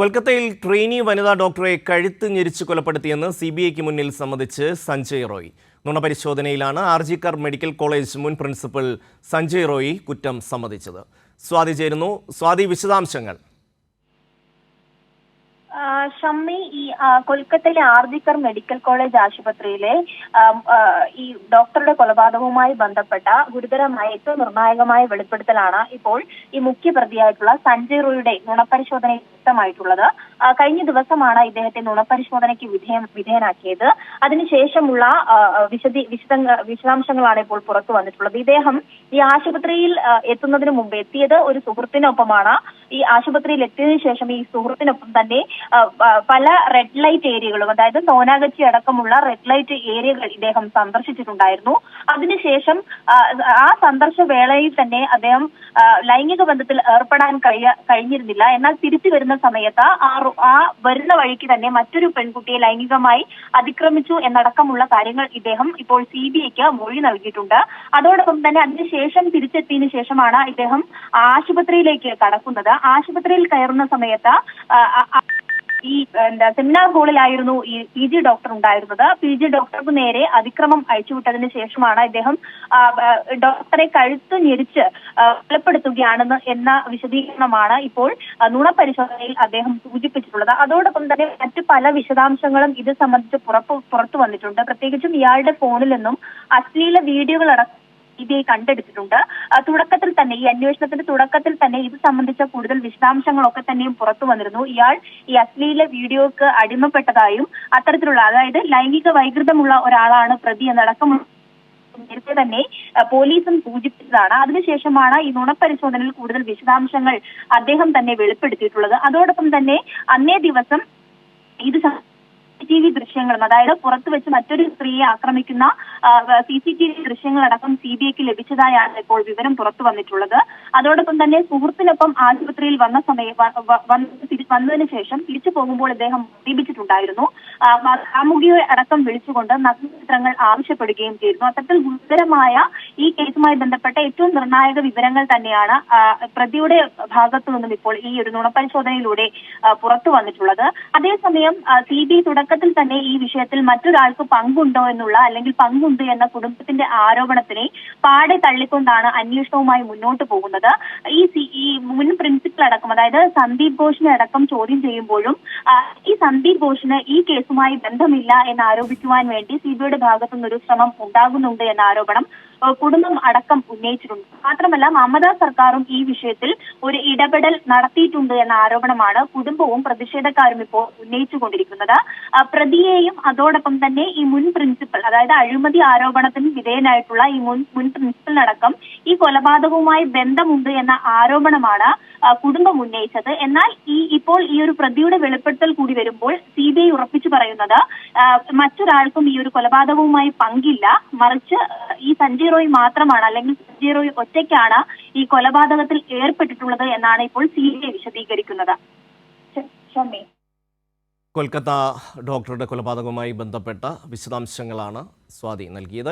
കൊൽക്കത്തയിൽ ട്രെയിനി വനിതാ ഡോക്ടറെ കഴുത്ത് ഞെരിച്ച് കൊലപ്പെടുത്തിയെന്ന് സി ബി ഐക്ക് മുന്നിൽ സമ്മതിച്ച് സഞ്ജയ് റോയ്. നുണപരിശോധനയിലാണ് ആർജിക്കർ മെഡിക്കൽ കോളേജ് മുൻ പ്രിൻസിപ്പൽ സഞ്ജയ് റോയി കുറ്റം സമ്മതിച്ചത്. സ്വാതി ചേരുന്നു. സ്വാതി വിശദാംശങ്ങൾ. ഷമ്മി ഈ കൊൽക്കത്തയിലെ ആർജിക്കർ മെഡിക്കൽ കോളേജ് ആശുപത്രിയിലെ ഈ ഡോക്ടറുടെ കൊലപാതകവുമായി ബന്ധപ്പെട്ട ഗുരുതരമായ ഏറ്റവും നിർണായകമായ വെളിപ്പെടുത്തലാണ് ഇപ്പോൾ ഈ മുഖ്യ പ്രതിയായിട്ടുള്ള സഞ്ജയ് റോയുടെ നുണപരിശോധന വ്യക്തമായിട്ടുള്ളത്. കഴിഞ്ഞ ദിവസമാണ് ഇദ്ദേഹത്തെ നുണപരിശോധനയ്ക്ക് വിധേയം വിധേയനാക്കിയത്. അതിനുശേഷമുള്ള വിശദി വിശദ വിശദാംശങ്ങളാണ് ഇപ്പോൾ പുറത്തു വന്നിട്ടുള്ളത്. ഇദ്ദേഹം ഈ ആശുപത്രിയിൽ എത്തുന്നതിന് മുമ്പ് എത്തിയത് ഒരു സുഹൃത്തിനൊപ്പമാണ്. ഈ ആശുപത്രിയിൽ എത്തിയതിനു ശേഷം ഈ സുഹൃത്തിനൊപ്പം തന്നെ പല റെഡ് ലൈറ്റ് ഏരിയകളും അതായത് സോനാഗച്ചി അടക്കമുള്ള റെഡ് ലൈറ്റ് ഏരിയകൾ ഇദ്ദേഹം സന്ദർശിച്ചിട്ടുണ്ടായിരുന്നു. അതിനുശേഷം ആ, സന്ദർശ വേളയിൽ തന്നെ അദ്ദേഹം ലൈംഗിക ബന്ധത്തിൽ ഏർപ്പെടാൻ കഴിയ കഴിഞ്ഞിരുന്നില്ല. എന്നാൽ തിരിച്ചു വരുന്ന സമയത്ത് ആ ആ വരുന്ന വഴിക്ക് തന്നെ മറ്റൊരു പെൺകുട്ടിയെ ലൈംഗികമായി അതിക്രമിച്ചു എന്നടക്കമുള്ള കാര്യങ്ങൾ ഇദ്ദേഹം ഇപ്പോൾ സി ബി ഐക്ക് മൊഴി നൽകിയിട്ടുണ്ട്. അതോടൊപ്പം തന്നെ അതിനുശേഷം തിരിച്ചെത്തിയതിനു ശേഷമാണ് ഇദ്ദേഹം ആശുപത്രിയിലേക്ക് കടക്കുന്നത്. ആശുപത്രിയിൽ കയറുന്ന സമയത്ത് ഈ എന്താ സെമിനാർ ഹാളിലായിരുന്നു ഈ പി ജി ഡോക്ടർ ഉണ്ടായിരുന്നത്. പി ജി ഡോക്ടർക്ക് നേരെ അതിക്രമം അഴിച്ചുവിട്ടതിന് ശേഷമാണ് ഇദ്ദേഹം ഡോക്ടറെ കഴുത്ത് ഞെരിച്ച് കൊലപ്പെടുത്തുകയാണെന്ന് എന്ന വിശദീകരണമാണ് ഇപ്പോൾ നുണപരിശോധനയിൽ അദ്ദേഹം സൂചിപ്പിച്ചിട്ടുള്ളത്. അതോടൊപ്പം തന്നെ മറ്റ് പല വിശദാംശങ്ങളും ഇത് സംബന്ധിച്ച് പുറത്തു വന്നിട്ടുണ്ട്. പ്രത്യേകിച്ചും ഇയാളുടെ ഫോണിൽ നിന്നും അശ്ലീല വീഡിയോകൾ ബി ഐ കണ്ടെടുത്തിട്ടുണ്ട് തുടക്കത്തിൽ തന്നെ ഈ അന്വേഷണത്തിന്റെ തുടക്കത്തിൽ തന്നെ ഇത് സംബന്ധിച്ച കൂടുതൽ വിശദാംശങ്ങളൊക്കെ തന്നെയും പുറത്തു വന്നിരുന്നു. ഇയാൾ ഈ അശ്ലീല വീഡിയോക്ക് അടിമപ്പെട്ടതായും അത്തരത്തിലുള്ള അതായത് ലൈംഗിക വൈകൃതമുള്ള ഒരാളാണ് പ്രതി എന്നടക്കമുള്ള നേരത്തെ തന്നെ പോലീസും സൂചിപ്പിച്ചതാണ്. അതിനുശേഷമാണ് ഈ നുണപരിശോധനയിൽ കൂടുതൽ വിശദാംശങ്ങൾ അദ്ദേഹം തന്നെ വെളിപ്പെടുത്തിയിട്ടുള്ളത്. അതോടൊപ്പം തന്നെ അന്നേ ദിവസം ഇത് സി ദൃശ്യങ്ങളും അതായത് പുറത്തു വെച്ച് മറ്റൊരു സ്ത്രീയെ ആക്രമിക്കുന്ന സി സി ടി വി ദൃശ്യങ്ങളടക്കം സി ബി ഐക്ക് ലഭിച്ചതായാണ് ഇപ്പോൾ വിവരം പുറത്തു വന്നിട്ടുള്ളത്. അതോടൊപ്പം തന്നെ സുഹൃത്തിനൊപ്പം ആശുപത്രിയിൽ വന്ന സമയം വന്നതിന് ശേഷം തിരിച്ചു പോകുമ്പോൾ ഇദ്ദേഹം മദ്യപിച്ചിട്ടുണ്ടായിരുന്നു കാമുകിയെ അടക്കം വിളിച്ചുകൊണ്ട് നഗ്നചിത്രങ്ങൾ ആവശ്യപ്പെടുകയും ചെയ്തിരുന്നു. അത്തരത്തിൽ ഗുരുതരമായ ഈ കേസുമായി ബന്ധപ്പെട്ട ഏറ്റവും നിർണായക വിവരങ്ങൾ തന്നെയാണ് പ്രതിയുടെ ഭാഗത്തു നിന്നും ഇപ്പോൾ ഈ ഒരു നുണപരിശോധനയിലൂടെ പുറത്തു വന്നിട്ടുള്ളത്. അതേസമയം സി ബി തുടക്കത്തിൽ തന്നെ ഈ വിഷയത്തിൽ മറ്റൊരാൾക്ക് പങ്കുണ്ടോ എന്നുള്ള അല്ലെങ്കിൽ പങ്കുണ്ട് എന്ന കുടുംബത്തിന്റെ ആരോപണത്തിനെ പാടെ തള്ളിക്കൊണ്ടാണ് അന്വേഷണവുമായി മുന്നോട്ട് പോകുന്നത്. ഈ മുൻ പ്രിൻസിപ്പൽ അടക്കം അതായത് സന്ദീപ് ഘോഷിനെ അടക്കം ചോദ്യം ചെയ്യുമ്പോഴും ഈ സന്ദീപ് ഘോഷിന് ഈ കേസുമായി ബന്ധമില്ല എന്ന് ആരോപിക്കുവാൻ വേണ്ടി സി ബി ഐയുടെ ഭാഗത്തു നിന്നൊരു ശ്രമം ഉണ്ടാകുന്നുണ്ട് എന്ന ആരോപണം കുടുംബം അടക്കം ഉന്നയിച്ചിട്ടുണ്ട്. മാത്രമല്ല മമതാ സർക്കാരും ഈ വിഷയത്തിൽ ഒരു ഇടപെടൽ നടത്തിയിട്ടുണ്ട് എന്ന ആരോപണമാണ് കുടുംബവും പ്രതിഷേധക്കാരും ഇപ്പോൾ ഉന്നയിച്ചുകൊണ്ടിരിക്കുന്നത്. പ്രതിയെയും അതോടൊപ്പം തന്നെ ഈ മുൻ പ്രിൻസിപ്പൽ അതായത് അഴിമതി ആരോപണത്തിന് വിധേയനായിട്ടുള്ള ഈ മുൻ മുൻ പ്രിൻസിപ്പലിനടക്കം ഈ കൊലപാതകവുമായി ബന്ധമുണ്ട് എന്ന ആരോപണമാണ് കുടുംബം ഉന്നയിച്ചത്. എന്നാൽ ഈ ഇപ്പോൾ ഈ ഒരു പ്രതിയുടെ വെളിപ്പെടുത്തൽ കൂടി വരുമ്പോൾ സി ബി ഐ ഉറപ്പിച്ചു പറയുന്നത് മറ്റൊരാൾക്കും ഈ ഒരു കൊലപാതകവുമായി പങ്കില്ല. മറിച്ച് ഈ സഞ്ജയ് റോയ് മാത്രമാണ് അല്ലെങ്കിൽ സഞ്ജയ് റോയ് ഒറ്റയ്ക്കാണ് ഈ കൊലപാതകത്തിൽ ഏർപ്പെട്ടിട്ടുള്ളത് എന്നാണ് ഇപ്പോൾ സി ബി ഐ വിശദീകരിക്കുന്നത്. കൊൽക്കത്ത ഡോക്ടറുടെ കൊലപാതകവുമായി ബന്ധപ്പെട്ട വിശദാംശങ്ങളാണ് സ്വാതി നൽകിയത്.